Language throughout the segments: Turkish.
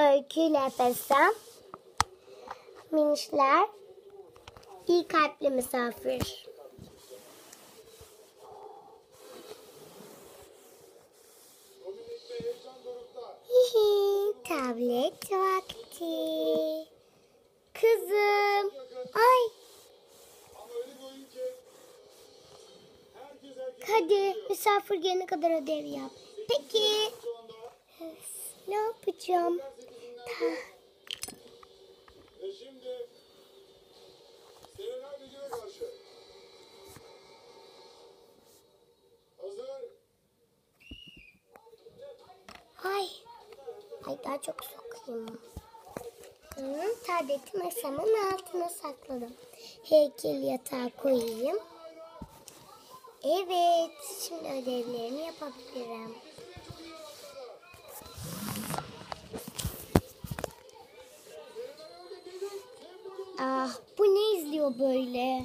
Öyküyle Efes'ten. Minişler. İyi kalpli misafir. Hihi, tablet vakti. Kızım. Ay. Hadi misafir gelene kadar ödev yap. Peki. Ne yapacağım? Ve şimdi Serena Bilgin'e karşı. Hazır. Ay. Ay daha çok sokayım. Hı, tableti masamın altına sakladım. Heykel yatağa koyayım. Evet. Şimdi ödevlerimi yapabilirim. Ah bu ne izliyor böyle?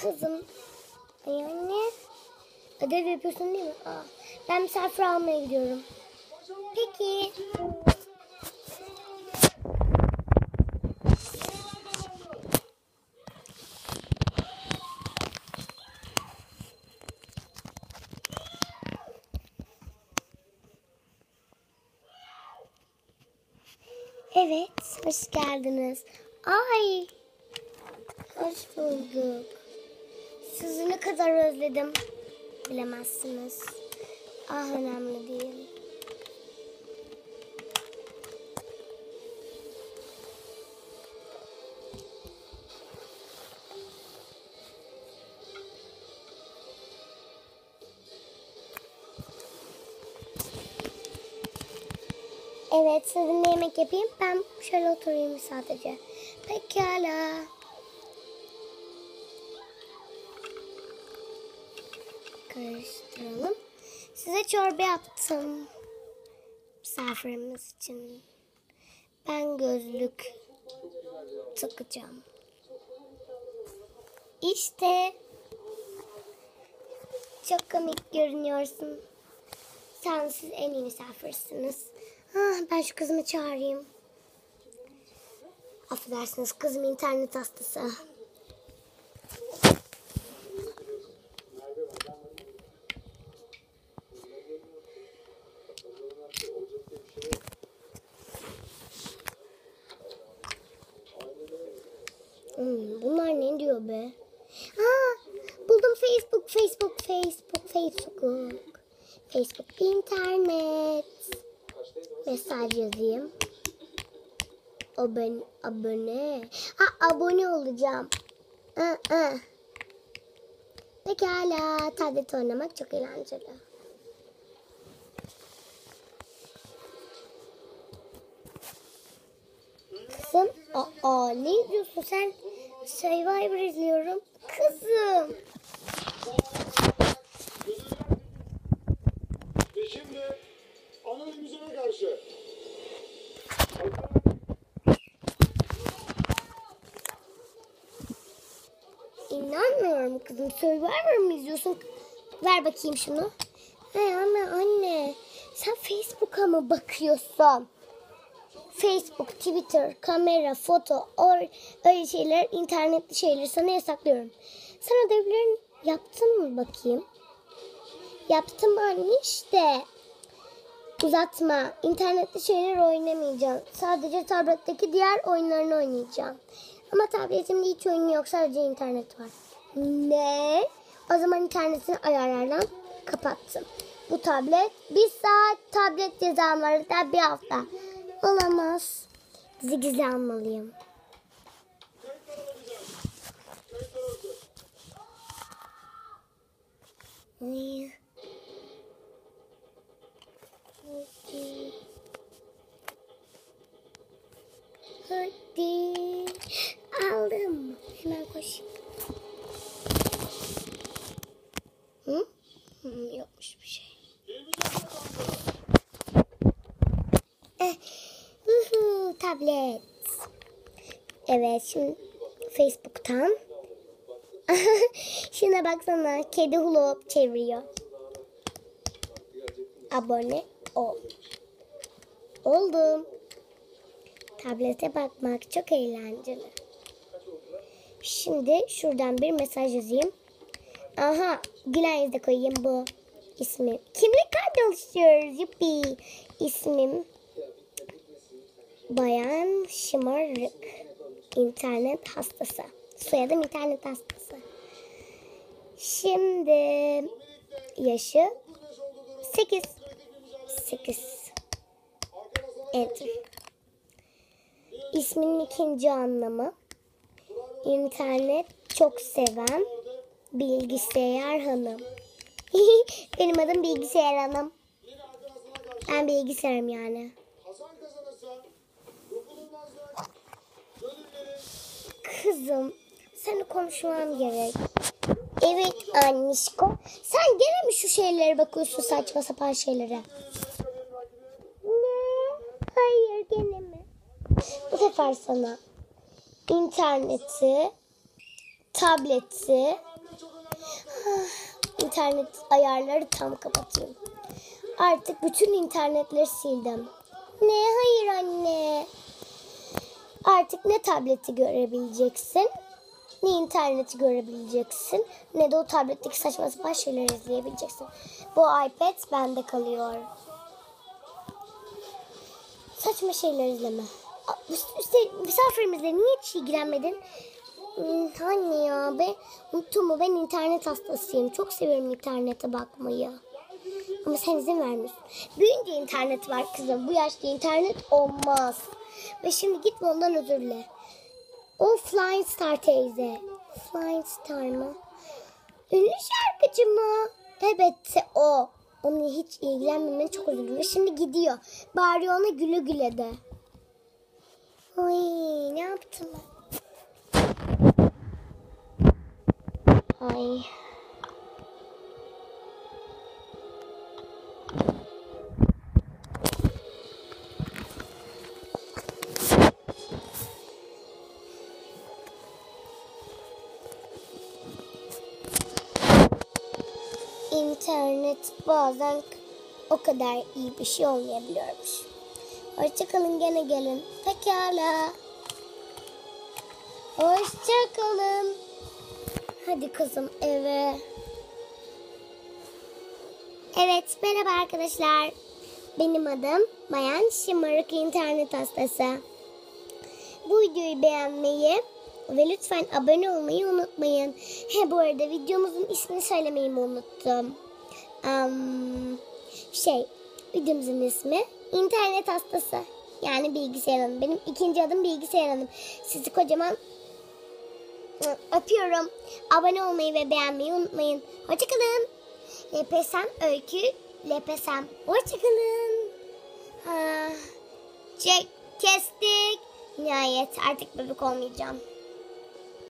Kızım. Ay anne. Ödev yapıyorsun değil mi? Aa, ben misafir almaya gidiyorum. Peki. Evet, hoş geldiniz. Ay, hoş bulduk. Sizi ne kadar özledim bilemezsiniz. Ah önemli değil. Evet, sizinle yemek yapayım. Ben şöyle oturayım sadece. Pekala. Karıştıralım. Size çorba yaptım. Misafirimiz için. Ben gözlük takacağım. İşte. Çok komik görünüyorsun. Sen siz en iyi misafirsiniz. Ah, ben şu kızımı çağırayım. Affedersiniz kızım internet hastası. Hmm, bunlar ne diyor be? Aa, buldum Facebook, Facebook, Facebook, Facebook. Facebook internet. Mesaj yazayım. Abone, abone. Ha abone olacağım. Aa, aa. Pekala. Tablet oynamak çok eğlenceli. Kızım, aa, ne izliyorsun sen? Survivor izliyorum. Kızım. Ve şimdi Anıl Güzel'e karşı. İnanmıyorum kızım. Survivor mı izliyorsun? Ver bakayım şunu. He ama anne. Sen Facebook'a mı bakıyorsun? Facebook, Twitter, kamera, foto, or, öyle şeyler, internetli şeyleri sana yasaklıyorum. Sen ödevlerini yaptın mı bakayım? Yaptım anne işte. Uzatma. İnternetli şeyler oynamayacağım. Sadece tabletteki diğer oyunlarını oynayacağım. Ama tabletimde hiç oyun yok. Sadece internet var. Ne? O zaman internetini ayarlardan kapattım. Bu tablet bir saat tablet cezam var. Hatta bir hafta. Olamaz. Gizli gizli almalıyım. Ay. Hadi. Hadi. Aldım. Hemen koş. Hı? Hı, yokmuş bir şey. Eh, tablet. Evet şimdi Facebook'tan. Şuna baksana kedi hula hoop çeviriyor. abone ol. Oldum. Tablete bakmak çok eğlenceli. Şimdi şuradan bir mesaj yazayım. Aha, Gülen de koyayım bu ismi. Kimlik kartı oluşturuyoruz. Yuppi. İsmim Bayan Şımarık. İnternet hastası. Soyadım internet hastası. Şimdi yaşı 8. 8. Enter. İsminin ikinci anlamı internet çok seven bilgisayar hanım. Benim adım bilgisayar hanım. Ben bilgisayarım yani. Kızım, seninle konuşmam gerek. Evet annişko. Sen gene mi şu şeylere bakıyorsun saçma sapan şeylere? Ne? Hayır gene mi? Bu sefer sana interneti, tableti, internet ayarları tam kapatayım. Artık bütün internetleri sildim. Ne? Hayır anne. Artık ne tableti görebileceksin, ne interneti görebileceksin, ne de o tabletteki saçma sapan şeyleri izleyebileceksin. Bu iPad bende kalıyor. Saçma şeyler izleme. Üstelik misafirimizle niye hiç ilgilenmedin? Anne ya ben unuttun mu ben internet hastasıyım. Çok seviyorum internete bakmayı. Ama sen izin vermiyorsun. Büyüyünce internet var kızım. Bu yaşta internet olmaz. Ve şimdi gitme ondan özür dile. O Star teyze. Flying Star mı? Ünlü şarkıcı mı? Evet o. Onunla hiç ilgilenmemen çok özür dilerim. Şimdi gidiyor. Bari ona güle güle de. Ay ne yaptım ben? Ay. İnternet bazen o kadar iyi bir şey olmayabiliyormuş. Hoşçakalın gene gelin. Pekala. Hoşçakalın. Hadi kızım eve. Evet merhaba arkadaşlar. Benim adım Bayan Şımarık İnternet Hastası. Bu videoyu beğenmeyi ve lütfen abone olmayı unutmayın. He bu arada videomuzun ismini söylemeyi unuttum? Am, şey videomuzun ismi İnternet Hastası. Yani bilgisayar hanım. Benim ikinci adım bilgisayar hanım. Sizi kocaman öpüyorum. Abone olmayı ve beğenmeyi unutmayın. Hoşçakalın. Lepesem Öykü Lepesem. Hoşçakalın. Ha, çek, kestik. Nihayet artık bebek olmayacağım.